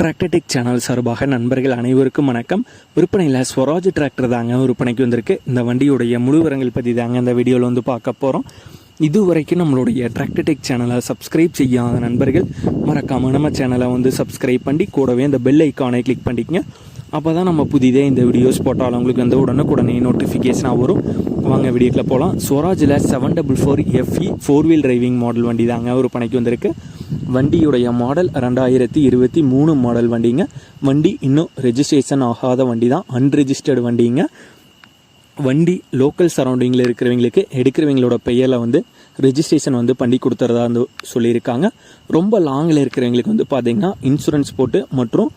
Tractor Tech channel சார்பாக நண்பர்கள் அனைவருக்கும் வணக்கம். விற்பனையில் ஸ்வராஜ் டிராக்டர் தாங்க விற்பனைக்கு வந்திருக்கு. இந்த வண்டியுடைய முழுவரங்கள் பற்றி தாங்க இந்த வீடியோவில் வந்து பார்க்க போகிறோம் இது வரைக்கும் நம்மளுடைய டிராக்டர்டெக் சேனலை சப்ஸ்கிரைப் செய்யாத நண்பர்கள் மறக்காமல் நம்ம சேனலை வந்து சப்ஸ்கிரைப் பண்ணி கூடவே இந்த பெல் ஐக்கானை கிளிக் பண்ணிக்கங்க. அப்போ தான் நம்ம புதிதே இந்த வீடியோஸ் போட்டாலும் உங்களுக்கு வந்து உடனுக்குடனே நோட்டிஃபிகேஷனாக வரும். வாங்க வீடியோக்கில் போகலாம் ஸ்வராஜில் seven double four FE four wheel driving model வண்டி தாங்க ஒரு பணிக்கு வந்திருக்கு. வண்டியுடைய மாடல் ரெண்டாயிரத்தி இருபத்தி மூணு மாடல் வண்டிங்க. வண்டி இன்னும் ரெஜிஸ்ட்ரேஷன் ஆகாத வண்டி தான். அன்ரெஜிஸ்டர்டு வண்டிங்க. வண்டி லோக்கல் சரௌண்டிங்கில் இருக்கிறவங்களுக்கு எடுக்கிறவங்களோட பெயரில் வந்து ரெஜிஸ்ட்ரேஷன் வந்து பண்ணி கொடுத்துறதா வந்து சொல்லியிருக்காங்க. ரொம்ப லாங்கில் இருக்கிறவங்களுக்கு வந்து பார்த்திங்கன்னா இன்சூரன்ஸ் போட்டு மற்றும்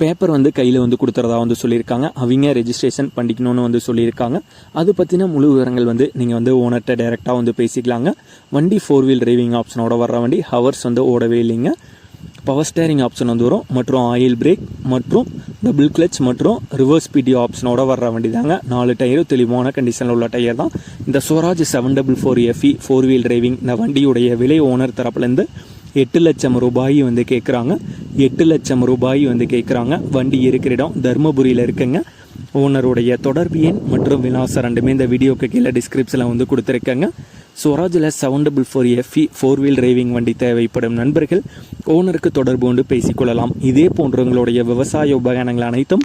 பேப்பர் வந்து கையில் வந்து கொடுத்துறதா வந்து சொல்லியிருக்காங்க. அவங்க ரெஜிஸ்ட்ரேஷன் பண்ணிக்கணும்னு வந்து சொல்லியிருக்காங்க. அது பற்றின முழு விவரங்கள் வந்து நீங்கள் வந்து ஓனர்கிட்ட டைரெக்டாக வந்து பேசிக்கலாங்க. வண்டி ஃபோர் வீல் டிரைவிங் ஆப்ஷனோட வர்ற வண்டி ஹவர்ஸ் வந்து ஓடவே இல்லைங்க. பவர் ஸ்டேரிங் ஆப்ஷன் வந்து வரும். மற்றும் ஆயில் பிரேக் மற்றும் டபுள் கிளச் மற்றும் ரிவர்ஸ் பிடி ஆப்ஷனோட வர்ற வண்டி தாங்க நாலு டயரும் தெளிவான கண்டிஷனில் உள்ள டயர் தான். இந்த Swaraj seven double four FE four wheel driving இந்த வண்டியுடைய விலை ஓனர் தரப்புலேருந்து எட்டு லட்சம் ரூபாய் வந்து கேட்குறாங்க எட்டு லட்சம் ரூபாய் வந்து கேட்குறாங்க வண்டி இருக்கிற இடம் தருமபுரியில் இருக்குங்க. ஓனருடைய தொடர்பு எண் மற்றும் விலாசம் ரெண்டுமே இந்த வீடியோக்கு கீழே டிஸ்கிரிப்ஷனில் வந்து கொடுத்துருக்கேங்க. ஸ்வராஜில் seven double four FE four wheel driving வண்டி தேவைப்படும் நண்பர்கள். ஓனருக்கு தொடர்பு கொண்டு பேசிக்கொள்ளலாம் இதே போன்றவங்களுடைய விவசாய உபகரணங்கள் அனைத்தும்